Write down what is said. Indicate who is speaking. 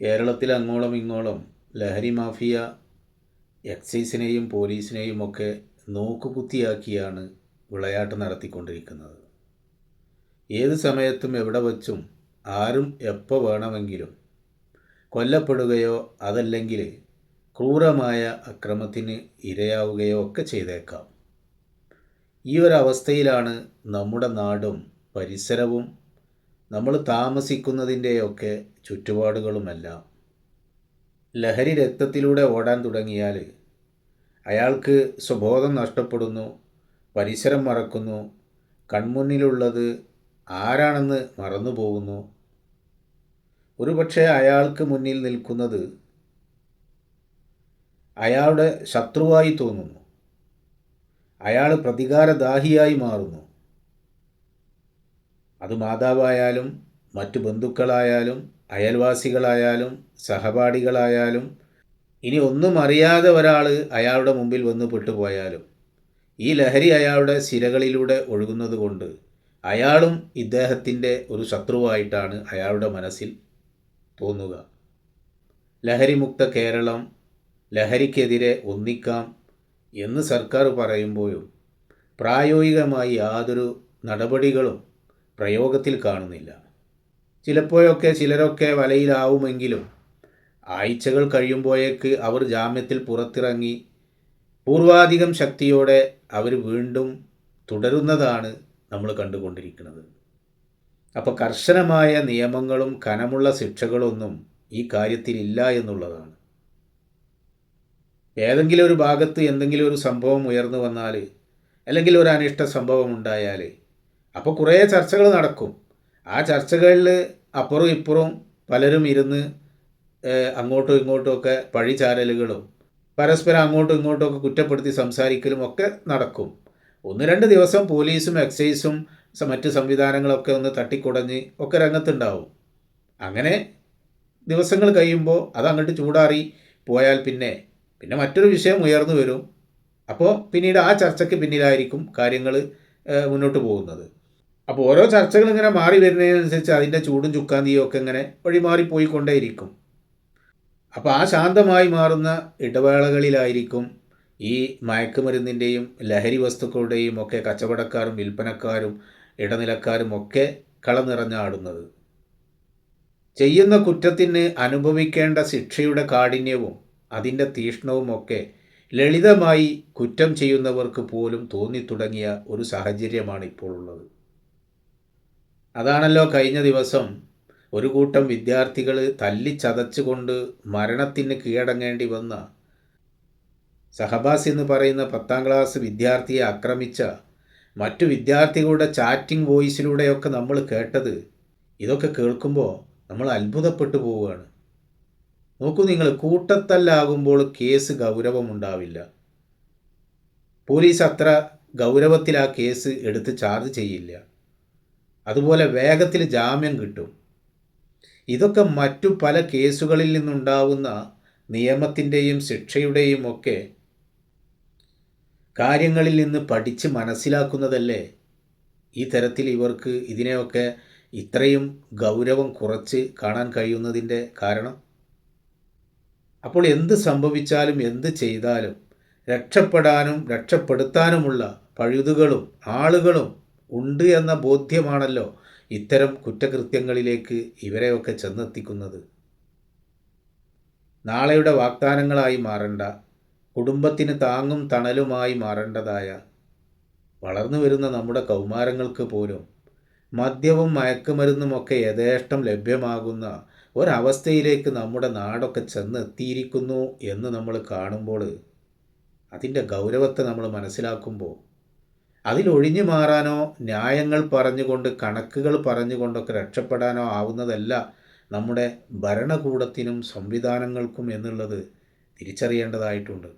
Speaker 1: കേരളത്തിൽ അങ്ങോളം ഇങ്ങോളം ലഹരി മാഫിയ എക്സൈസിനെയും പോലീസിനെയും ഒക്കെ നോക്കുകുത്തിയാക്കിയാണ് വിളയാട്ട് നടത്തിക്കൊണ്ടിരിക്കുന്നത്. ഏത് സമയത്തും എവിടെ വച്ചും ആരും എപ്പോൾ വേണമെങ്കിലും കൊല്ലപ്പെടുകയോ അതല്ലെങ്കിൽ ക്രൂരമായ അക്രമത്തിന് ഇരയാവുകയോ ഒക്കെ ചെയ്തേക്കാം. ഈ ഒരു അവസ്ഥയിലാണ് നമ്മുടെ നാടും പരിസരവും നമ്മൾ താമസിക്കുന്നതിന്റെയൊക്കെ ചുറ്റുപാടുകളുമെല്ലാം ലഹരി രക്തത്തിലൂടെ ഓടാൻ തുടങ്ങിയാൽ അയാൾക്ക് സ്വബോധം നഷ്ടപ്പെടുന്നു പരിസരം മറക്കുന്നു കൺമുന്നിലുള്ളത് ആരാണെന്ന് മറന്നു പോകുന്നു. ഒരുപക്ഷെ അയാൾക്ക് മുന്നിൽ നിൽക്കുന്നത് അയാളുടെ ശത്രുവായി തോന്നുന്നു. അയാൾ പ്രതികാരദാഹിയായി മാറുന്നു. അത് മാതാവായാലും മറ്റു ബന്ധുക്കളായാലും അയൽവാസികളായാലും സഹപാഠികളായാലും ഇനി ഒന്നും അറിയാതെ ഒരാൾ അയാളുടെ മുമ്പിൽ വന്ന് പെട്ടുപോയാലും ഈ ലഹരി അയാളുടെ സിരകളിലൂടെ ഒഴുകുന്നത് കൊണ്ട് അയാളും ഇദ്ദേഹത്തിന്റെ ഒരു ശത്രുവായിട്ടാണ് അയാളുടെ മനസ്സിൽ തോന്നുക. ലഹരിമുക്ത കേരളം ലഹരിക്കെതിരെ ഒന്നിക്കാം എന്ന് സർക്കാർ പറയുമ്പോഴും പ്രായോഗികമായി യാതൊരു നടപടികളും പ്രയോഗത്തിൽ കാണുന്നില്ല. ചിലപ്പോഴൊക്കെ ചിലരൊക്കെ വലയിലാവുമെങ്കിലും ആഴ്ചകൾ കഴിയുമ്പോഴേക്ക് അവർ ജാമ്യത്തിൽ പുറത്തിറങ്ങി പൂർവാധികം ശക്തിയോടെ അവർ വീണ്ടും തുടരുന്നതാണ് നമ്മൾ കണ്ടുകൊണ്ടിരിക്കുന്നത്. അപ്പോൾ കർശനമായ നിയമങ്ങളും കനമുള്ള ശിക്ഷകളൊന്നും ഈ കാര്യത്തിലില്ല എന്നുള്ളതാണ്. ഏതെങ്കിലും ഒരു ഭാഗത്ത് എന്തെങ്കിലും ഒരു സംഭവം ഉയർന്നു വന്നാൽ അല്ലെങ്കിൽ ഒരു അനിഷ്ട സംഭവം ഉണ്ടായാൽ അപ്പോൾ കുറേ ചർച്ചകൾ നടക്കും. ആ ചർച്ചകളിൽ അപ്പുറം ഇപ്പുറം പലരും ഇരുന്ന് അങ്ങോട്ടും ഇങ്ങോട്ടുമൊക്കെ പഴിചാരലുകളും പരസ്പരം അങ്ങോട്ടും ഇങ്ങോട്ടുമൊക്കെ കുറ്റപ്പെടുത്തി സംസാരിക്കലും ഒക്കെ നടക്കും. ഒന്ന് രണ്ട് ദിവസം പോലീസും എക്സൈസും മറ്റ് സംവിധാനങ്ങളൊക്കെ ഒന്ന് തട്ടിക്കുടഞ്ഞ് ഒക്കെ രംഗത്തുണ്ടാവും. അങ്ങനെ ദിവസങ്ങൾ കഴിയുമ്പോൾ അത് അങ്ങോട്ട് ചൂടാറി പോയാൽ പിന്നെ പിന്നെ മറ്റൊരു വിഷയം ഉയർന്നു വരും. അപ്പോൾ പിന്നീട് ആ ചർച്ചയ്ക്ക് പിന്നിലായിരിക്കും കാര്യങ്ങൾ മുന്നോട്ട് പോകുന്നത്. അപ്പോൾ ഓരോ ചർച്ചകൾ ഇങ്ങനെ മാറി വരുന്നതിനനുസരിച്ച് അതിന്റെ ചൂടും ചുക്കാന്തിയും ഒക്കെ ഇങ്ങനെ വഴിമാറി പോയിക്കൊണ്ടേയിരിക്കും. അപ്പോൾ ആ ശാന്തമായി മാറുന്ന ഇടവേളകളിലായിരിക്കും ഈ മയക്കുമരുന്നിന്റെയും ലഹരി വസ്തുക്കളുടെയും ഒക്കെ കച്ചവടക്കാരും വിൽപ്പനക്കാരും ഇടനിലക്കാരും ഒക്കെ കളനിറഞ്ഞാടുന്നത്. ചെയ്യുന്ന കുറ്റത്തിന് അനുഭവിക്കേണ്ട ശിക്ഷയുടെ കാഠിന്യവും അതിന്റെ തീഷ്ണവുമൊക്കെ ലളിതമായി കുറ്റം ചെയ്യുന്നവർക്ക് പോലും തോന്നിത്തുടങ്ങിയ ഒരു സാഹചര്യമാണ് ഇപ്പോൾ ഉള്ളത് അതാണല്ലോ കഴിഞ്ഞ ദിവസം ഒരു കൂട്ടം വിദ്യാർത്ഥികൾ തല്ലിച്ചതച്ചുകൊണ്ട് മരണത്തിന് കീഴടങ്ങേണ്ടി വന്ന. സഹബാസ് എന്ന് പറയുന്ന പത്താം ക്ലാസ് വിദ്യാർത്ഥിയെ ആക്രമിച്ച മറ്റു വിദ്യാർത്ഥികളുടെ ചാറ്റിംഗ് വോയിസിലൂടെയൊക്കെ നമ്മൾ കേട്ടത് ഇതൊക്കെ കേൾക്കുമ്പോൾ നമ്മൾ അത്ഭുതപ്പെട്ടു പോവുകയാണ്. നോക്കൂ നിങ്ങൾ കൂട്ടത്തല്ലാകുമ്പോൾ കേസ് ഗൗരവമുണ്ടാവില്ല. പോലീസ് അത്ര ഗൗരവത്തിൽ ആ കേസ് എടുത്ത് ചാർജ് ചെയ്യില്ല. അതുപോലെ വേഗത്തിൽ ജാമ്യം കിട്ടും. ഇതൊക്കെ മറ്റു പല കേസുകളിൽ നിന്നുണ്ടാവുന്ന നിയമത്തിന്റെയും ശിക്ഷയുടെയും ഒക്കെ കാര്യങ്ങളിൽ നിന്ന് പഠിച്ച് മനസ്സിലാക്കുന്നതല്ലേ? ഈ തരത്തിൽ ഇവർക്ക് ഇതിനെയൊക്കെ ഇത്രയും ഗൗരവം കുറച്ച് കാണാൻ കഴിയുന്നതിന്റെ കാരണം? അപ്പോൾ എന്ത് സംഭവിച്ചാലും എന്ത് ചെയ്താലും രക്ഷപ്പെടാനും രക്ഷപ്പെടുത്താനുമുള്ള പഴുതുകളും ആളുകളും ഉണ്ട് എന്ന ബോധ്യമാണല്ലോ ഇത്തരം കുറ്റകൃത്യങ്ങളിലേക്ക് ഇവരെയൊക്കെ ചെന്നെത്തിക്കുന്നത്. നാളെയുടെ വാഗ്ദാനങ്ങളായി മാറേണ്ട കുടുംബത്തിന് താങ്ങും തണലുമായി മാറേണ്ടതായ വളർന്നു വരുന്ന നമ്മുടെ കൗമാരങ്ങൾക്ക് പോലും മദ്യവും മയക്കുമരുന്നുമൊക്കെ യഥേഷ്ടം ലഭ്യമാകുന്ന ഒരവസ്ഥയിലേക്ക് നമ്മുടെ നാടൊക്കെ ചെന്നെത്തിയിരിക്കുന്നു എന്ന് നമ്മൾ കാണുമ്പോൾ അതിന്റെ ഗൗരവത്തെ നമ്മൾ മനസ്സിലാക്കുമ്പോൾ അതിലൊഴിഞ്ഞു മാറാനോ ന്യായങ്ങൾ പറഞ്ഞുകൊണ്ട് കണക്കുകൾ പറഞ്ഞുകൊണ്ടൊക്കെ രക്ഷപ്പെടാനോ ആവുന്നതല്ല നമ്മുടെ ഭരണകൂടത്തിനും സംവിധാനങ്ങൾക്കും എന്നുള്ളത് തിരിച്ചറിയേണ്ടതായിട്ടുണ്ട്.